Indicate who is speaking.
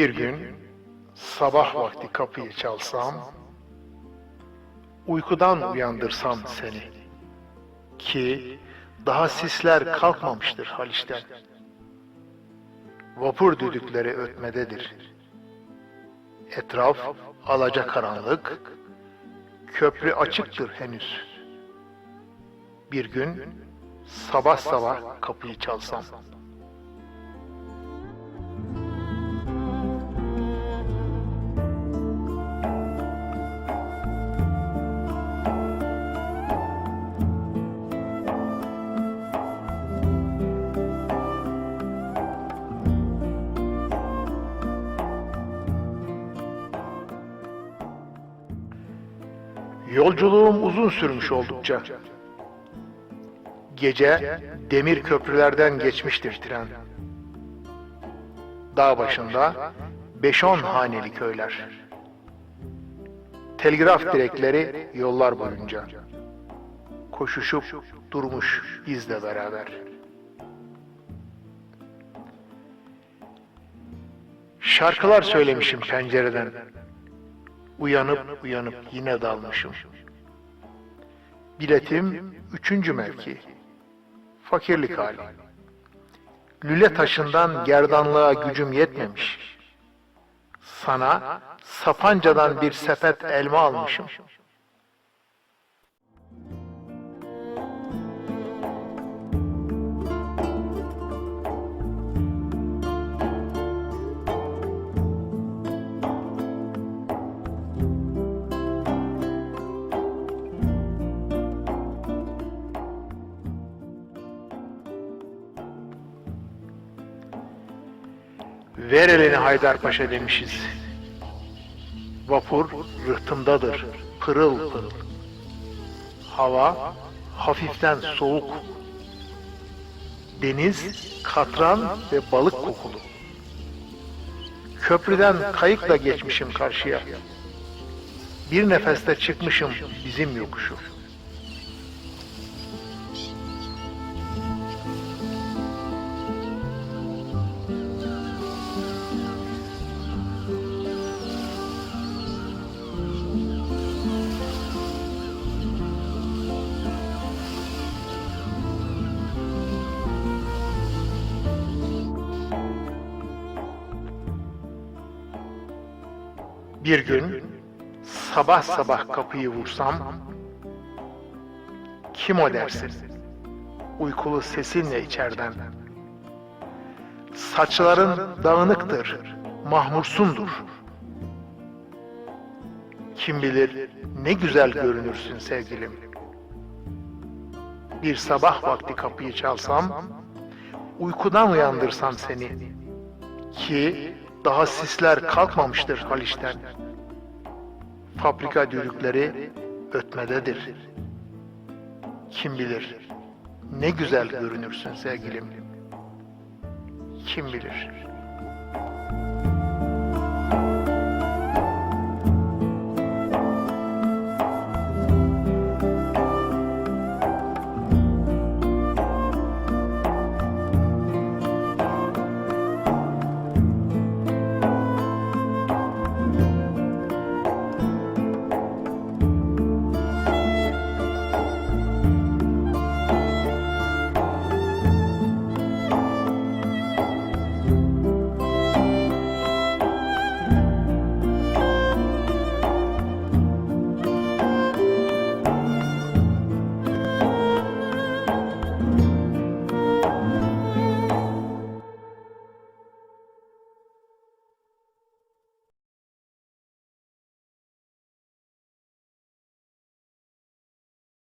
Speaker 1: Bir gün sabah vakti kapıyı çalsam, uykudan uyandırsam seni ki daha sisler kalkmamıştır Haliç'ten. Vapur düdükleri ötmededir. Etraf alacakaranlık, köprü açıktır henüz. Bir gün sabah sabah kapıyı çalsam. Yolculuğum uzun sürmüş oldukça. Gece demir köprülerden geçmiştir tren. Dağ başında 5-10 haneli köyler. Telgraf direkleri yollar boyunca. Koşuşup durmuş bizle beraber. Şarkılar söylemişim pencereden. Uyanıp uyanıp yine dalmışım. Biletim üçüncü mevki. Fakirlik hali. Lüle taşından gerdanlığa gücüm yetmemiş. Sana Sapanca'dan bir sepet elma almışım. Ver elini Haydarpaşa demişiz. Vapur rıhtımdadır, pırıl pırıl. Hava hafiften soğuk. Deniz katran ve balık kokulu. Köprüden kayıkla geçmişim karşıya. Bir nefeste çıkmışım bizim yokuşu. Bir gün sabah sabah kapıyı vursam kim o dersin? Uykulu sesinle içerden. Saçların dağınıktır, mahmursundur. Kim bilir ne güzel görünürsün sevgilim. Bir sabah vakti kapıyı çalsam, uykudan uyandırsam seni ki daha sisler kalkmamıştır Haliç'ten. Fabrika düdükleri ötmededir. Kim bilir ne güzel görünürsün sevgilim. Kim bilir.